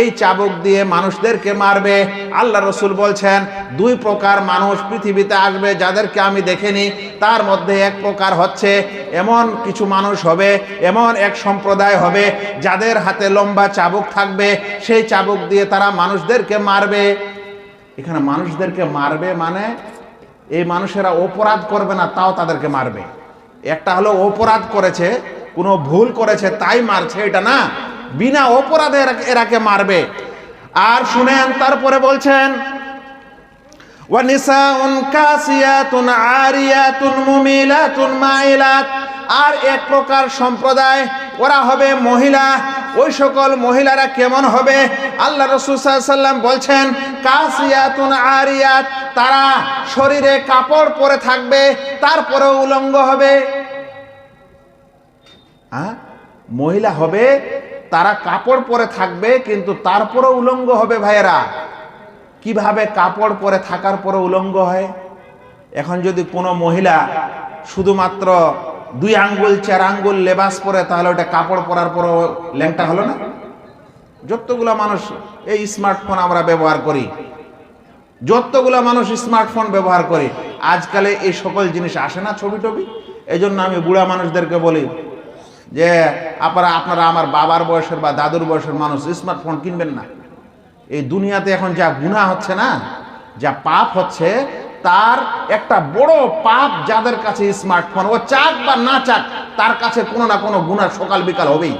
এই চাবুক দিয়ে মানুষদেরকে মারবে। আল্লাহ রসুল বলছেন, দুই প্রকার মানুষ পৃথিবীতে আসবে, যাদেরকে আমি দেখিনি, তার মধ্যে এক প্রকার হচ্ছে, এমন কিছু মানুষ হবে, এমন এক সম্প্রদায় হবে, যাদের হাতে লম্বা চাবুক থাকবে, সেই চাবুক দিয়ে তারা মানুষদেরকে মারবে। এখানে মানুষদেরকে মারবে মানে এই মানুষেরা অপরাধ করবে না, তাও তাদেরকে মারবে। একটা হলো অপরাধ করেছে, কোনো ভুল করেছে, তাই মারছে, এটা না। বিনা অপরাধে এরাকে মারবে। আর শুনেন, তারপরে বলছেন আর এক প্রকার সম্প্রদায়, ওরা হবে মহিলা। ওই সকল মহিলারা কেমন হবে? আল্লাহ রসুল বলছেন, কাসিয়াতুন আরিয়াত, তারা শরীরে কাপড় পরে থাকবে তারপরে উলঙ্গ হবে। মহিলা হবে তারা কাপড় পরে থাকবে, কিন্তু তারপরে উলঙ্গ হবে ভাইয়েরা। কীভাবে কাপড় পরে থাকার পরে উলঙ্গ হয়? এখন যদি কোনো মহিলা শুধুমাত্র দুই আঙ্গুল, চার আঙ্গুল লেবাস পরে, তাহলে ওটা কাপড় পরার পর ল্যাংটা হলো না? যতগুলো মানুষ এই স্মার্টফোন আমরা ব্যবহার করি, যতগুলো মানুষ স্মার্টফোন ব্যবহার করে, আজকালে এই সকল জিনিস আসে না ছবি টবি এই জন্য আমি বুড়া মানুষদেরকে বলি যে আপনারা আপনারা আমার বাবার বয়সের বা দাদুর বয়সের মানুষ স্মার্টফোন কিনবেন না। এই দুনিয়াতে এখন যা গুণা হচ্ছে না, যা পাপ হচ্ছে, তার একটা বড় পাপ যাদের কাছে স্মার্টফোন ও চাক বা না চাক, তার কাছে কোনো না কোনো গুণা সকাল বিকাল হবেই।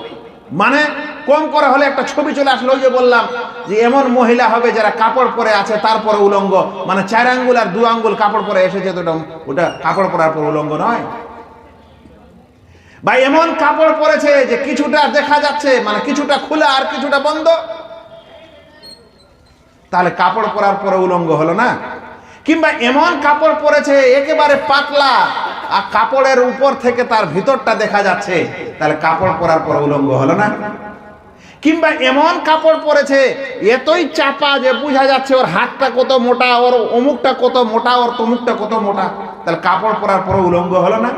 মানে কম করে হলে একটা ছবি চলে আসলো যে বললাম যে এমন মহিলা হবে যারা কাপড় পরে আছে, তারপরে উলঙ্গ। মানে চার আঙ্গুল আর দু আঙ্গুল কাপড় পরে এসেছে, তো ওটা কাপড় পরার পর উলঙ্গ নয়। বা এমন কাপড় পরেছে যে কিছুটা দেখা যাচ্ছে মানে কিছুটা খোলা আর কিছুটা বন্ধ। তাহলে কাপড় পরার পরে উলঙ্গ হলো না? কিংবা এমন কাপড় পরেছে, একেবারে পাতলা, আর কাপড়ের উপর থেকে তার ভিতরটা দেখা যাচ্ছে, তাহলে কাপড় পরার পরে উলঙ্গ হলো না? কিংবা এমন কাপড় পরেছে, এতই চাপা যে বোঝা যাচ্ছে ওর হাতটা কত মোটা, ওর অমুকটা কত মোটা, ওর তমুকটা কত মোটা, তাহলে কাপড় পরার পরে উলঙ্গ হলো না?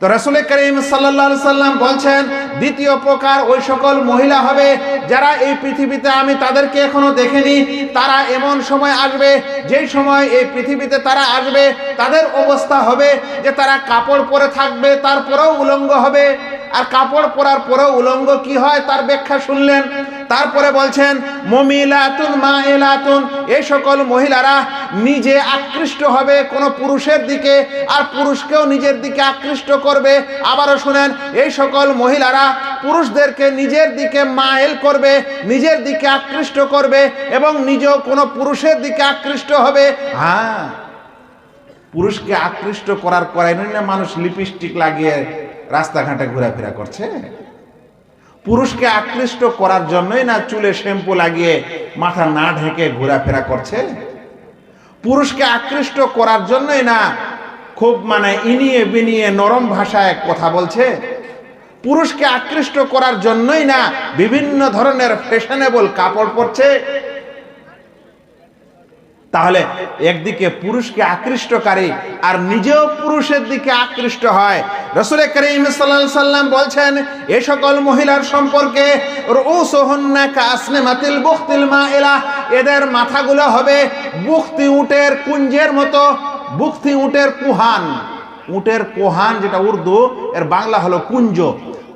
তো রসুল করিম সাল্লা সাল্লাম বলছেন, দ্বিতীয় প্রকার ওই সকল মহিলা হবে যারা এই পৃথিবীতে আমি তাদেরকে এখনও দেখিনি, তারা এমন সময় আসবে, যেই সময় এই পৃথিবীতে তারা আসবে, তাদের অবস্থা হবে যে তারা কাপড় পরে থাকবে, তারপরেও উলঙ্গ হবে। আর কাপড় পরার পরেও উলঙ্গ কি হয় তার ব্যাখ্যা শুনলেন। তারপরে বলছেন, মমিলাতুন মা এলাতুন এই সকল মহিলারা নিজে আকৃষ্ট হবে কোনো পুরুষের দিকে, আর পুরুষকেও নিজের দিকে আকৃষ্ট করবে। আবারও শুনেন, এই সকল মহিলারা পুরুষদেরকে নিজের দিকে মায়েল করবে, নিজের দিকে আকৃষ্ট করবে এবং নিজেও কোনো পুরুষের দিকে আকৃষ্ট হবে। হ্যাঁ পুরুষকে আকৃষ্ট করার পরে মানুষ লিপস্টিক লাগিয়ে রাস্তাঘাটে ঘোরাফেরা করছে। পুরুষকে আকৃষ্ট করার জন্যই না চুলে শ্যাম্পু লাগিয়ে মাথা না ঢেকে ঘোরাফেরা করছে? পুরুষকে আকৃষ্ট করার জন্যই না খুব মানে ইনিয়ে বিনিয়ে নরম ভাষায় কথা বলছে? পুরুষকে আকৃষ্ট করার জন্যই না বিভিন্ন ধরনের ফ্যাশনেবল কাপড় পরছে? তাহলে একদিকে পুরুষকে আকৃষ্টকারী আর নিজেও পুরুষের দিকে আকৃষ্ট হয়। রসুল করিম সাল্লাম বলছেন, এ সকল মহিলার সম্পর্কে এদের মাথাগুলো হবে বুখতি উটের কুঞ্জের মতো। বুখতি উটের কুহান, উটের কোহান যেটা উর্দু, এর বাংলা হলো কুঞ্জ।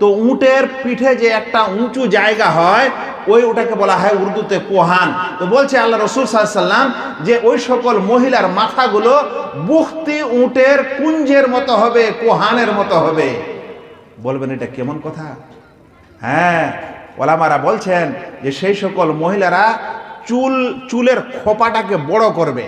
তো উটের পিঠে যে একটা উঁচু জায়গা হয়, ওই ওটাকে বলা হয় উর্দুতে কোহান তো বলছে আল্লাহ রসুল সাল্লাম যে ওই সকল মহিলার মাথাগুলো বুখতি উটের কুঞ্জের মতো হবে কোহানের মতো হবে। বলবেন এটা কেমন কথা? হ্যাঁ ওলামারা বলছেন যে সেই সকল মহিলারা চুল, চুলের খোপাটাকে বড় করবে।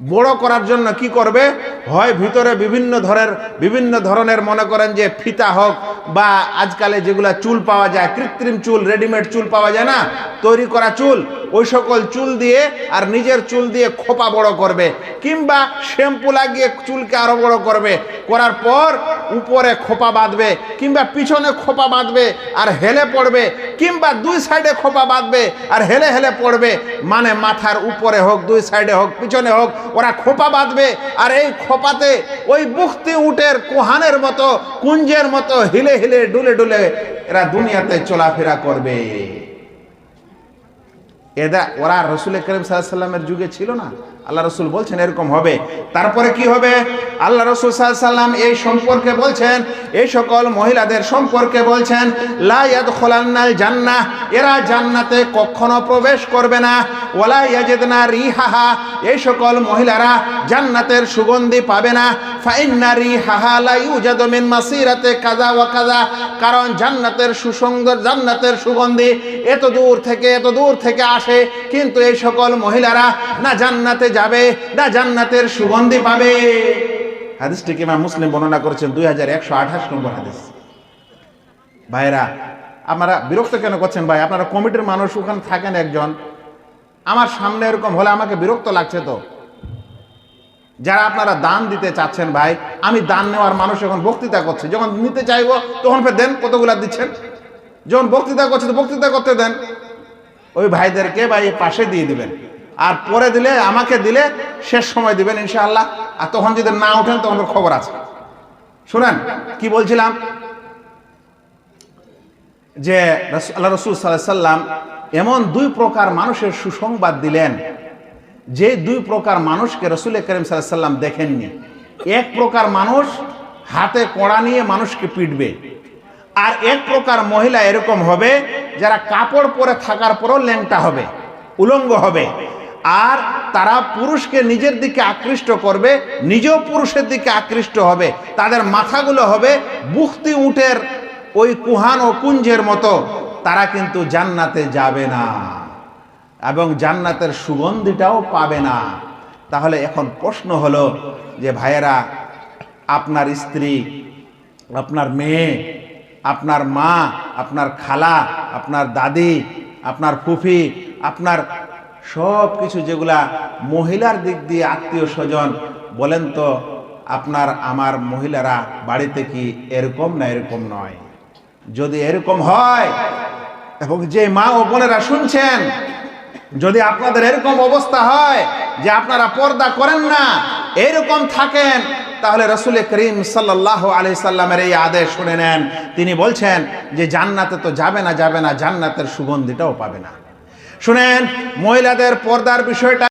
বড় করার জন্য কি করবে? হয় ভিতরে বিভিন্ন ধরনের বিভিন্ন ধরনের মনে করেন যে ফিতা হোক বা আজকালে যেগুলা চুল পাওয়া যায়, কৃত্রিম চুল রেডিমেড চুল পাওয়া যায় না? তৈরি করা চুল। ওই সকল চুল দিয়ে আর নিজের চুল দিয়ে খোপা বড় করবে, কিংবা শ্যাম্পু লাগিয়ে চুলকে আরও বড় করবে, করার পর উপরে খোপা বাঁধবে, কিংবা পিছনে খোপা বাঁধবে আর হেলে পড়বে, কিংবা দুই সাইডে খোপা বাঁধবে আর হেলে হেলে পড়বে মানে মাথার উপরে হোক, দুই সাইডে হোক, পিছনে হোক, ওরা খোপা বাঁধবে আর এই খোপাতে ওই বুখতি উটের কোহানের মতো, কুঞ্জের মতো হিলে হিলে ডুলে ডুলে এরা দুনিয়াতে চলাফেরা করবে। এদা ওরা রসুল করিম সাল্লামের যুগে ছিল না? আল্লাহ রসুল বলছেন, এরকম হবে। তারপরে কি হবে? আল্লাহ রসুল সাল্লাম এই সম্পর্কে বলছেন, এই সকল মহিলাদের সম্পর্কে বলছেন লাইয়াদ খোলান্নাল জান্না, এরা জান্নাতে কখনো প্রবেশ করবে না। ওলা ইয়াজেদনা রিহাহা, এই সকল মহিলারা জান্নাতের সুগন্ধি পাবে না। ফাইন্না রিহাহা লা ইউজাদু মিন মাসিরাতে কাজা ওয়া কাজা কারণ জান্নাতের সুসংগর, জান্নাতের সুগন্ধি এত দূর থেকে, এত দূর থেকে আসে, কিন্তু এই সকল মহিলারা না জান্নাতে যাবে, না জান্নাতের সুগন্ধি পাবে। হাদিসটিকে ইমাম মুসলিম বর্ণনা করেছেন? দুই হাজার একশো আঠাশ নম্বর হাদিস। ভাইরা, আপনারা বিরক্ত কেন করছেন ভাই? আপনারা কমিটির মানুষ, ওখানে থাকেন একজন। আমার সামনে এরকম হলে আমাকে বিরক্ত লাগছে তো। যারা আপনারা দান দিতে চাচ্ছেন ভাই, আমি দান নেওয়ার মানুষ এখন বক্তৃতা করছে। যখন নিতে চাইব, তখন ফের দেন কতগুলা দিচ্ছেন? যখন বক্তৃতা করছে, তো বক্তৃতা করতে দেন। ওই ভাইদেরকে ভাই পাশে দিয়ে দিবেন। আর পরে দিলে, আমাকে দিলে শেষ সময় দিবেন ইনশাআল্লাহ। আর তখন যদি না ওঠেন, তখন খবর আছে। শুনেন, কি বলছিলাম? যে আল্লাহ রসুল সাল্লাহ সাল্লাম এমন দুই প্রকার মানুষের সুসংবাদ দিলেন, যে দুই প্রকার মানুষকে রসুল করিম সাল্লাহ সাল্লাম দেখেননি। এক প্রকার মানুষ হাতে কড়া নিয়ে মানুষকে পিটবে, আর এক প্রকার মহিলা এরকম হবে, যারা কাপড় পরে থাকার পরও ল্যাংটা হবে, উলঙ্গ হবে। আর তারা পুরুষকে নিজের দিকে আকৃষ্ট করবে, নিজেও পুরুষের দিকে আকৃষ্ট হবে। তাদের মাথাগুলো হবে বুখতি উটের ওই কুহান ও কুঞ্জের মতো। তারা কিন্তু জান্নাতে যাবে না এবং জান্নাতের সুগন্ধিটাও পাবে না। তাহলে এখন প্রশ্ন হলো যে, ভাইয়েরা, আপনার স্ত্রী, আপনার মেয়ে, আপনার মা, আপনার খালা, আপনার দাদি, আপনার ফুফি, আপনার সব কিছু যেগুলা মহিলার দিক দিয়ে আত্মীয় স্বজন বলেন তো, আপনার আমার মহিলারা বাড়িতে কি এরকম না এরকম নয়? যদি এরকম হয়, এবং যে মা ও বোনেরা শুনছেন, যদি আপনাদের এরকম অবস্থা হয় যে আপনারা পর্দা করেন না, এরকম থাকেন, তাহলে রসুল করিম সাল্লাহ আলি সাল্লামের এই আদেশ শুনে নেন। তিনি বলছেন যে জান্নাতে তো যাবে না যাবে না, জান্নাতের সুগন্ধিটাও পাবে না। শুনেন মহিলাদের পর্দার বিষয়টা